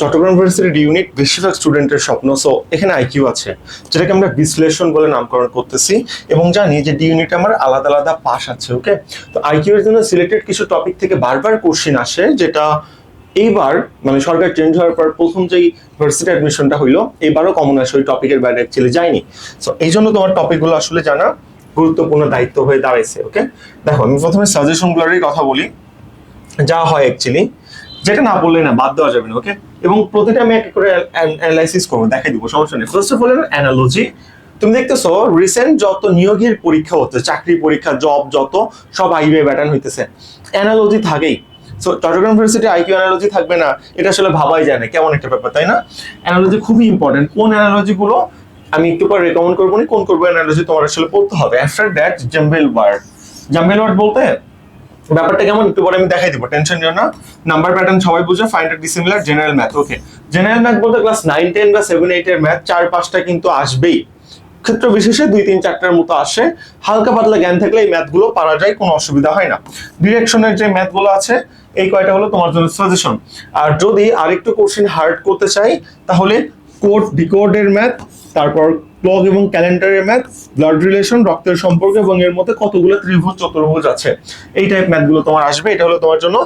চট্টগ্রাম ইউনিভার্সিটির ইউনিট বেশিরভাগ স্টুডেন্টের স্বপ্ন সো এখানে আইকিউ আছে, যেটাকে আমরা বিশ্লেষণ বলে নামকরণ করতেছি এবং জানি যে ডি ইউনিটে আমার আলাদা আলাদা পাশ আছে ওকে তো আইকিউ এর জন্য সিলেক্টেড কিছু টপিক থেকে বারবার কোশ্চিন আসে, যেটা এইবার মানে সরকার চেঞ্জ হওয়ার পর প্রথম যেই ভার্সিটি অ্যাডমিশনটা হইল, এবারও কমন আসে ওই টপিকের বাইরে অ্যাকচুয়ালি যায়নি। সো এই জন্য তোমার টপিকগুলো আসলে জানা গুরুত্বপূর্ণ দায়িত্ব হয়ে দাঁড়াইছে ওকে দেখো, আমি প্রথমে সাজেশনগুলোরই কথা বলি, যা হয় অ্যাকচুয়ালি যেটা না বললে না, বাদ দেওয়া যাবে না ওকে এবং প্রতিটা আমি এক করে অ্যানালাইসিস করব, দেখাই দিব, সমস্যা নেই। ফার্স্ট অফ অল অ্যানালজি তুমি দেখতেছো রিসেন্ট যত নিয়োগের পরীক্ষা হচ্ছে, চাকরি পরীক্ষা জব যত, সব আইবিআই ব্যাটার্ন হইতেছে। অ্যানালজি থাকেই। So Chattogram university IQ analogy থাকবে না, এটা আসলে ভাবাই যায় না, কেমন একটা ব্যাপার, তাই না? অ্যানালজি খুবই ইম্পর্টেন্ট কোন অ্যানালজি গুলো, আমি একটু পর রেকমেন্ড করব না, কোন করব অ্যানালজি তোমার আসলে পড়তে হবে। After that jumble word jumble word বলতে ব্যাপারটা কেমন? একটু পরে আমি দেখাই দিব। টেনশন নিও না। নাম্বার প্যাটার্ন সবাই বুঝে find dissimilar general math okay general math বলতে ক্লাস নাইন টেন বা সেভেন এইট এর ম্যাথ চার, পাঁচটা কিন্তু আসবেই। ক্ষেত্র বিশেষে দুই, তিন, চারটার মতো আসে। হালকা পাতলা জ্ঞান থাকলে এই ম্যাথগুলো পারা যায়, কোনো অসুবিধা হয় না। ডিরেকশনের যে ম্যাথগুলো আছে, এই কয়টা হলো তোমার জন্য সাজেশন আর যদি আরেকটু কোশ্চেন হার্ড করতে চাই, তাহলে কোড ডিকোডের ম্যাথ তারপর ক্লক এবং ক্যালেন্ডারের ম্যাথ ব্লাড রিলেশন রক্তের সম্পর্ক এবং এর মধ্যে কতগুলো ত্রিভুজ, চতুর্ভুজ আছে। এই টাইপ ম্যাথগুলো তোমার আসবে, এটা হলো তোমার জন্য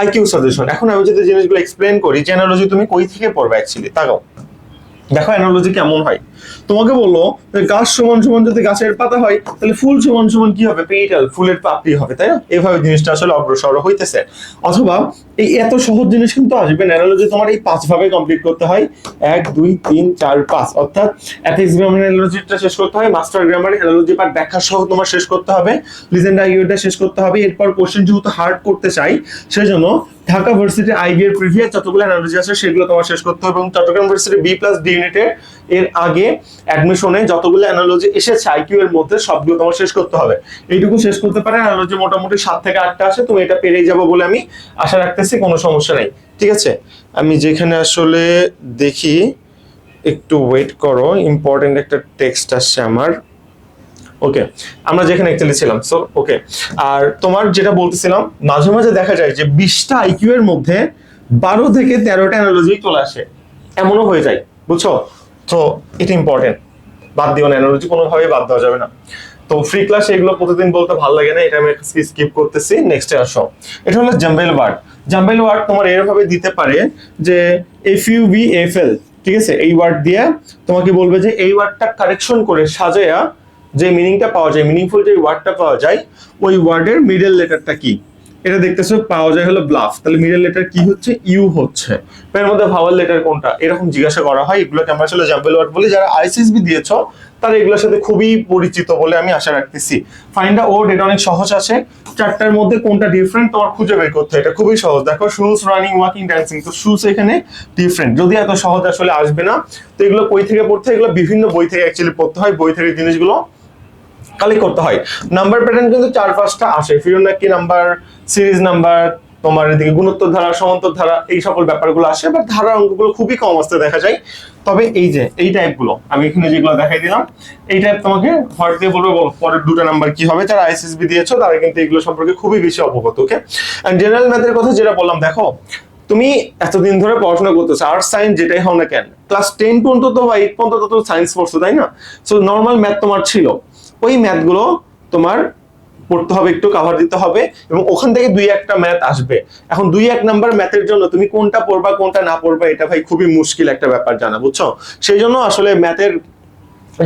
আইকিউ সাজেশন এখন আমি যদি জিনিসগুলো এক্সপ্লেন করি যে অ্যানালজি তুমি কই থেকে পড়বে অ্যাকচুয়ালি তাকাও। দেখো অ্যানালজি কেমন হয়। তোমাকে বলল গাছ সমান সমান যদি গাছের পাতা হয়, তাহলে ফুল সমান সমান কি হবে? পেটাল ফুলের পাপড়ি হবে, তাই না? এভাবে জিনিসটা আসলে অগ্রসর হইতেছে। অথবা এই এত সহজ জিনিস কিন্তু আসবে না অ্যানালজি তোমার এই পাঁচ ভাবে কমপ্লিট করতে হয়, এক, দুই, তিন, চার, পাঁচ, অর্থাৎ অ্যাথিক্স গ্রামার অ্যানালজিটা শেষ করতে হয় মাস্টার গ্রামার অ্যানালজি পার্ট ব্যাখ্যা সহ তোমার শেষ করতে হবে লিজেন্ড আইউটা শেষ করতে হবে, এরপর কোশ্চেন যেহেতু হার্ড করতে চাই, সেজন্য ঢাকা ভার্সিটি আইবি এর প্রিভিয়াস যতগুলো অ্যানালজি আছে, সেগুলো তোমার শেষ করতে হবে এবং Chattogram varsity B plus D ইউনিটে এর আগে অ্যাডমিশনে যতগুলো অ্যানালজি এসেছে আইকিউ এর মধ্যে সবগুলো তোমার শেষ করতে হবে। এইটুকু শেষ করতে পারে অ্যানালজি মোটামুটি সাত থেকে আটটা আসে, তুমি এটা পেরেই যাব বলে আমি আশা রাখতেছি, কোনো সমস্যা নেই। ঠিক আছে? আমি যেখানে আসলে দেখি, একটু ওয়েট করো ইম্পর্টেন্ট একটা টেক্সট আসছে আমার। ওকে আমরা যেখানে অ্যাকচুয়ালি ছিলাম সো ওকে আর তোমার যেটা বলতেছিলাম, মাঝে মাঝে দেখা যায় যে বিশটা আইকিউ এর মধ্যে বারো থেকে তেরোটা অ্যানালজি চলে আসে। এমনও হয়ে যায়, বুঝছ? তো এটা ইম্পর্টেন্ট বাদ দিও না অ্যানালজি কোনোভাবে বাদ দেওয়া যাবে না। তো ফ্রি ক্লাস এগুলো প্রতিদিন বলতে ভালো লাগে না, এটা আমি স্কিপ করতেছি নেক্সটে আসো। এটা হলো জাম্বেল ওয়ার্ড জাম্বেল ওয়ার্ড তোমার এরভাবে দিতে পারে যে F U B F L ঠিক আছে? এই ওয়ার্ড দিয়ে তোমাকে বলবে যে এই ওয়ার্ডটা কারেকশন করে সাজায়া যে মিনিংটা পাওয়া যায় মিনিংফুল যে ওয়ার্ডটা পাওয়া যায়, ওই ওয়ার্ডের মিডল লেটারটা কি? এটা দেখতেছো, পাওয়া যায় হলো ব্লাফ তাহলে মিডল লেটার কি হচ্ছে? ইউ হচ্ছে। এর মধ্যে ভাওয়াল লেটার কোনটা? এরকম জিজ্ঞাসা করা হয়। এগুলোকে আমরা আসলে জাম্বেল ওয়ার্ড বলি। যারা আইসিএসবি দিয়েছ, তারা এগুলোর সাথে খুবই পরিচিত বলে আমি আশা রাখতেছি। ফাইন্ড আ ওয়ার্ড এটা অনেক সহজ আছে। চারটার মধ্যে কোনটা ডিফারেন্ট তোমার খুঁজে বের করতে এটা খুবই সহজ। দেখো শুজ রানিং ওয়াকিং ডান্সিং তো শুজ এখানে ডিফারেন্ট যদি এত সহজ আসলে আসবে না, তো এগুলো কই থেকে পড়তে এগুলো বিভিন্ন বই থেকে অ্যাকচুয়ালি পড়তে হয়। বই থেকে জিনিসগুলো কালেক্ট করতে হয়। নাম্বার প্যাটার্ন কিন্তু চার পাঁচটা আসে। ফিরোনাকি নাম্বার সিরিজ নাম্বার তোমার এদিকে গুণোত্তর ধারা সমান্তর ধারা এই সকল ব্যাপারগুলো আসে বাট ধারা অঙ্কগুলো খুবই কম আসতে দেখা যায়। তবে এই যে, এই টাইপগুলো আমি এখানে যেগুলো দেখাই দিলাম, এই টাইপ তোমাকে হট দিয়ে বলব, বলো, পরের দুটো নাম্বার কি হবে? যারা আইসিএসবি দিয়েছ, তারা কিন্তু এগুলো সম্পর্কে খুবই বেশি অবগত ওকে অ্যান্ড জেনারেল ম্যাথের কথা যেটা বললাম, দেখো, তুমি এতদিন ধরে পড়াশোনা করতেছো আর্টস সায়েন্স যেটাই হও না কেন ক্লাস টেন পর্যন্ত বা এইট পর্যন্ত তো সায়েন্স পড়ছো, তাই না? সো নর্মাল ম্যাথ তোমার ছিল। ওই ম্যাথগুলো তোমার পড়তে হবে, একটু কাভার দিতে হবে এবং ওখান থেকে দুই একটা ম্যাথ আসবে। এখন দুই এক নাম্বার ম্যাথের জন্য তুমি কোনটা পড়বা, কোনটা না পড়বা, এটা ভাই খুবই মুশকিল একটা ব্যাপার জানা, বুঝছ? সেই জন্য আসলে ম্যাথের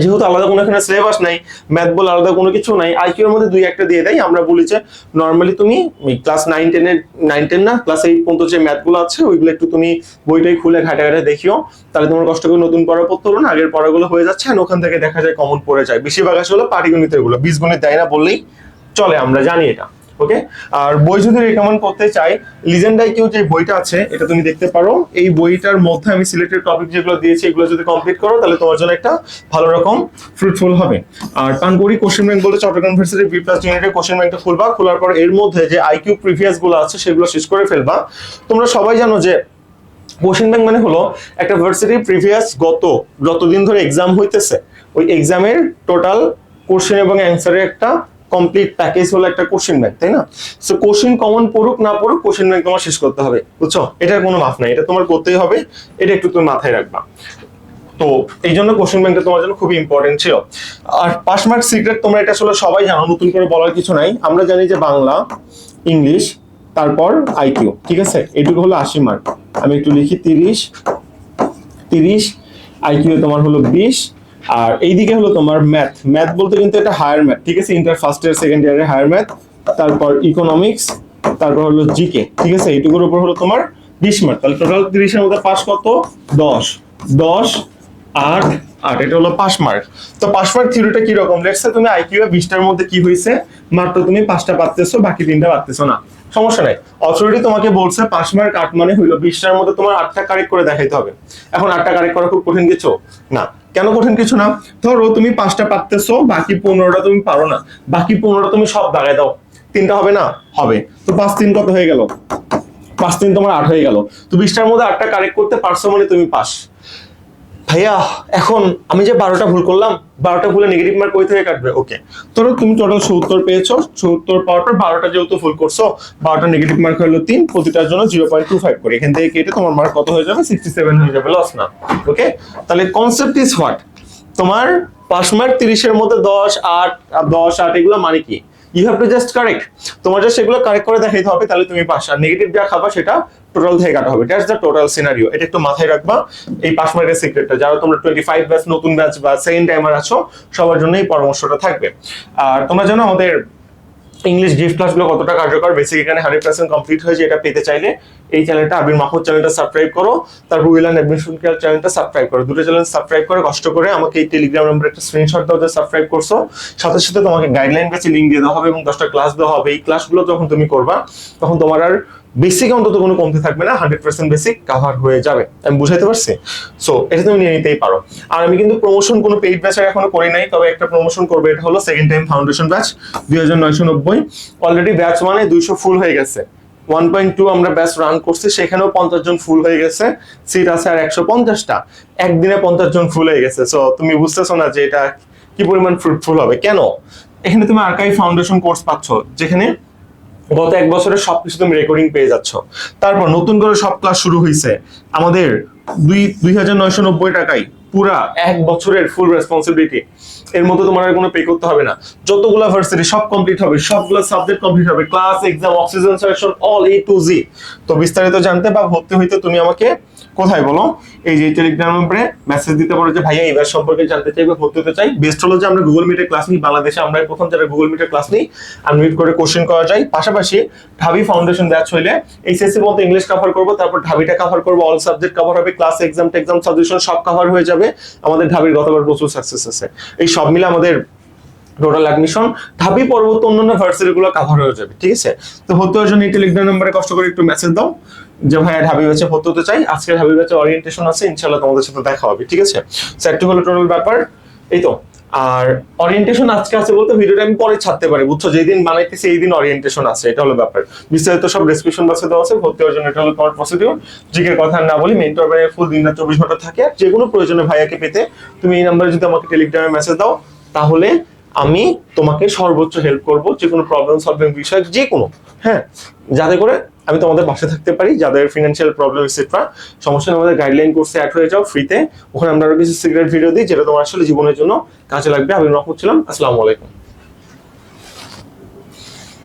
যেহেতু আলাদা কোনো এখানে সিলেবাস নাই ম্যাথ বলে আলাদা কোনো কিছু নাই আইকিউ এর মধ্যে দুই একটা দিয়ে দেয়। আমরা বলি যে নর্মালি তুমি ক্লাস নাইন টেনের নাইন টেন না ক্লাস এইট পর্যন্ত যে ম্যাথগুলো আছে, ওইগুলো একটু তুমি বইটাই খুলে ঘাটে ঘাটে দেখিও। তাহলে তোমার কষ্ট করে নতুন পড়া পড়তে হলো না, আগের পড়াগুলো হয়ে যাচ্ছে আর ওখান থেকে দেখা যায় কমন পড়ে যায়। বেশিরভাগ আসলে পাটিগণিতেরগুলো বীজগণিত দেয় না বললেই চলে, আমরা জানি এটা। ওকে আর বই যদি রেকমেন্ড করতে চাই লিজেন্ডাই কেউ যে বইটা আছে, এটা তুমি দেখতে পারো। এই বইটার মধ্যে আমি সিলেক্টেড টপিক যেগুলো দিয়েছি, এগুলো যদি কমপ্লিট করো, তাহলে তোমার জন্য একটা ভালো রকম ফ্রুটফুল হবে। আর পানগড়ি কোশ্চেন ব্যাংক বলতে চট্টগ্রাম ইউনিভার্সিটি বি প্লাস ইউনিটের কোশ্চেন ব্যাংকটা খুলবা, খোলার পর এর মধ্যে যে আইকিউ প্রিভিয়াসগুলো আছে, সেগুলো শেষ করে ফেলবা। তোমরা সবাই জানো যে কোশ্চেন ব্যাংক মানে হলো একটা ভার্সিটি প্রিভিয়াস গত, যতদিন ধরে এক্সাম হইতেছে, ওই এক্সামের টোটাল কোশ্চেন এবং অ্যান্সারের একটা কমপ্লিট প্যাকেজ হলো একটা কোশ্চেন ব্যাংক তাই না? সো কোশ্চেন কমন পড়ুক, না পড়ুক কোশ্চেন ব্যাংক তোমার শেষ করতে হবে, বুঝছ? এটার কোনো মাফ নাই, এটা তোমার করতেই হবে, এটা একটু তুমি মাথায় রাখবা। তো, এই জন্য কোশ্চেন ব্যাংকটা তোমার জন্য খুবই ইম্পর্টেন্ট ছিল। আর পাস মার্ক সিক্রেট তোমরা এটা আসলে সবাই জানো, নতুন করে বলার কিছু নাই। আমরা জানি যে বাংলা, ইংলিশ, তারপর আইকিউ ঠিক আছে? এটুকু হলো আশি মার্ক আমি একটু লিখি, তিরিশ তিরিশ আইকিউ তোমার হলো বিশ আর এইদিকে হলো তোমার ম্যাথ ম্যাথ বলতে কিন্তু এটা হায়ার ম্যাথ ঠিক আছে? ইন্টার ফার্স্ট ইয়ার সেকেন্ড ইয়ারের হায়ার ম্যাথ তারপর ইকোনমিক্স তারপর হলো জিকে ঠিক আছে? এইটুকুর উপর হলো তোমার বিশ মার্ক তাহলে টোটাল তিরিশের মধ্যে পাস কত? দশ। দশ, আট আট, এটা হলো পাস মার্ক তো পাস মার্ক থিওরিটা কি রকম? লেটসে তুমি আইকিউ বিশটার মধ্যে কি হয়েছে? মাত্র তুমি পাঁচটা পারতেছো, বাকি তিনটা পারতেছো না। সমস্যা নাই। অথরিটি তোমাকে বলছে পাঁচ মার্ক আট মানে হইল বিশটার মধ্যে তোমার আটটা কারেক্ট করে দেখাইতে হবে। এখন আটটা কারেক্ট করা খুব কঠিন কিছু? না। কেন কঠিন কিছু না? ধরো তুমি পাঁচটা পারতেছো, বাকি পনেরোটা তুমি পারো না। বাকি পনেরোটা তুমি সব দাগাই দাও। তিনটা হবে না? হবে। তো পাঁচ তিন কত হয়ে গেল? পাঁচ তিন তোমার আট হয়ে গেল। তো বিশটার মধ্যে আটটা কারেক্ট করতে পারছ মানে তুমি পাস। ভাইয়া, এখন আমি যে বারোটা ভুল করলাম, বারোটা ভুলে নেগেটিভ মার্ক ওই থেকে কাটবে? ওকে ধরো তুমি টোটাল সত্তর পেয়েছ, সত্তর পাওয়ার পর বারোটা যেহেতু ভুল করছ, বারোটা নেগেটিভ মার্ক হলো তিন, প্রতিটার জন্য জিরো পয়েন্ট টু ফাইভ করে। এখান থেকে কেটে তোমার মার্ক কত হয়ে যাবে? সিক্সটি সেভেন হয়ে যাবে লস না। ওকে তাহলে কনসেপ্ট ইজ হোয়াট তোমার পাঁচ মার্ক তিরিশের মধ্যে দশ, আট আর দশ, আট, এগুলো মানে কি? You have to just correct তোমার জাস্ট সেগুলো কারেক্ট করে দেখাইতে হবে, তাহলে তুমি পাস। আর নেগেটিভ যা খাবা, সেটা টোটাল থেকে কাটা হবে। দ্যাটস দ্য টোটাল সিনারিও এটা একটু মাথায় রাখবা। এই পাস মার্কের সিক্রেটটা যারা তোমরা টোয়েন্টি ফাইভ ব্যাচ নতুন ব্যাচ বা সেকেন্ড টাইমার আছো, সবার জন্য এই পরামর্শটা থাকবে। আর তোমরা জানো আমাদের ইংলিশ গিফট ক্লাসগুলো কতটা কার্যকর? বেসিক এখানে হান্ড্রেড পার্সেন্ট কমপ্লিট হয়েছে এটা পেতে চাইলে এই চ্যানেলটা আবির মাহমুদ চ্যানেলটা সাবস্ক্রাইব করো, তারপর উইল অ্যান্ড অ্যাডমিশন কেয়ার চ্যানেলটা সাবস্ক্রাইব করো। দুটো চ্যানেল সাবস্ক্রাইব করে কষ্ট করে আমাকে এই টেলিগ্রাম নাম্বার একটা স্ক্রিনশট দাও যে সাবস্ক্রাইব করছ। সাথে সাথে তোমাকে গাইডলাইন কাছে লিঙ্ক দিয়ে দেওয়া হবে এবং দশটা ক্লাস দেওয়া হবে। এই ক্লাসগুলো যখন তুমি করবা, তখন তোমার আর বেসিক অন্তত কোনো কমতে থাকবে না হান্ড্রেড পার্সেন্ট বেসিক কাভার হয়ে যাবে। আমি বুঝাইতে পারছি? সো এটা তুমি নিয়ে নিতেই পারো। আর আমি কিন্তু প্রমোশন কোনো পেইড ব্যাচের এখনও করি নাই, তবে একটা প্রমোশন করবে, এটা হলো সেকেন্ড টাইম ফাউন্ডেশন ব্যাচ দুই হাজার নয়শো নব্বই। অলরেডি ব্যাচ ওয়ানে দুইশো ফুল হয়ে গেছে। ওয়ান পয়েন্ট টু আমরা ব্যাচ রান করছি, সেখানেও পঞ্চাশ জন ফুল হয়ে গেছে। সিট আছে আর একশো পঞ্চাশটা। একদিনে পঞ্চাশ জন ফুল হয়ে গেছে। সো তুমি বুঝতেছো না যে এটা কি পরিমাণ ফ্রুটফুল হবে। কেন? এখানে তুমি আর্কাইভ ফাউন্ডেশন কোর্স পাচ্ছ, যেখানে গত এক বছরে সবকিছু তুমি রেকর্ডিং পেয়ে যাচ্ছ। তারপর নতুন করে সব ক্লাস শুরু হয়েছে আমাদের দুই দুই হাজার নয়শো নব্বই টাকায় পুরা এক বছরের ফুল রেসপন্সিবিলিটি এর মধ্যে তোমার আর কোনো পে করতে হবে না। যতগুলো ভার্সিটি সব কমপ্লিট হবে, সবগুলো সাবজেক্ট কমপ্লিট হবে। Class exam oxygen section all A to Z তো বিস্তারিত জানতে বা ভর্তি হইতে তুমি আমাকে কোথায় বলো? এই যে টেলিগ্রাম নম্বরে মেসেজ দিতে পারো যে, ভাইয়া ব্যাচ সম্পর্কে জানতে চাইবে, ভর্তি হতে চাই। বেস্ট হলো যে, আমরা গুগল মিটে ক্লাস নিই। বাংলাদেশে আমরা প্রথম যারা গুগল মিটে ক্লাস নিই আনমিউট করে কোশ্চেন করা যায়। পাশাপাশি ঢাবি ফাউন্ডেশন ব্যাচ হইলে এইচএসসি বলতে ইংলিশ কভার করব, তারপর ঢাবিটা কভার করব অল সাবজেক্ট কভার হবে ক্লাস এক্সাম টেক্সাম সাজেশন সব কভার হয়ে যাবে। আমাদের ঢাবির গতবার প্রচুর সাকসেস আছে। এই সব মিলে আমাদের টোটাল অ্যাডমিশন ঢাবি পরবর্তী অন্যান্য ভার্সিটি গুলো কাভার হয়ে যাবে, ঠিক আছে? তো হতে হওয়ার জন্য টেলিগ্রাম নাম্বারে কষ্ট করে একটু মেসেজ দাও, যে ভাই ঢাবি ব্যাচে ভর্তি হতে চাই, আজকে ঢাবি ব্যাচে অরিয়েন্টেশন আছে ইনশাল্লাহ তোমাদের সাথে দেখা হবে, ঠিক আছে? স্যারটি হলো টোটাল ব্যাপার, এই তো। আর অরিয়েন্টেশন আজকে আছে বলতে ভিডিওটা আমি পরে ছাড়তে পারি, বুঝছ? যেদিন বানাইতেছি এই দিন অরিয়েন্টেশন আছে, এটা হলো ব্যাপার। বিস্তারিত সব ডেসক্রিপশন বক্সে দেওয়া আছে, ভর্তি হওয়ার জন্য এটা হলো তোমার প্রসিডিউর জিকের কথা না বলি মেন্টর ভাইয়ের ফুল দিন না চব্বিশ ঘণ্টা থাকে যে কোনো প্রয়োজনে ভাইয়াকে পেতে তুমি এই নাম্বারে যদি আমাকে টেলিগ্রামে মেসেজ দাও, তাহলে আমি তোমাকে সর্বোচ্চ হেল্প করব, যে কোনো প্রবলেম সলভিং বিষয়ে যে কোনো। হ্যাঁ যাতে করে আমি তোমাদের পাশে থাকতে পারি, যাদের ফিনান্সিয়াল প্রবলেম এক্সেট্রা সমস্যা আমাদের গাইডলাইন কোর্সে অ্যাড হয়ে যাও ফ্রিতে ওখানে আমরা আরও কিছু সিক্রেট ভিডিও দিই, যেটা তোমার আসলে জীবনের জন্য কাজে লাগবে। আমি রকম ছিলাম। আসসালামু আলাইকুম।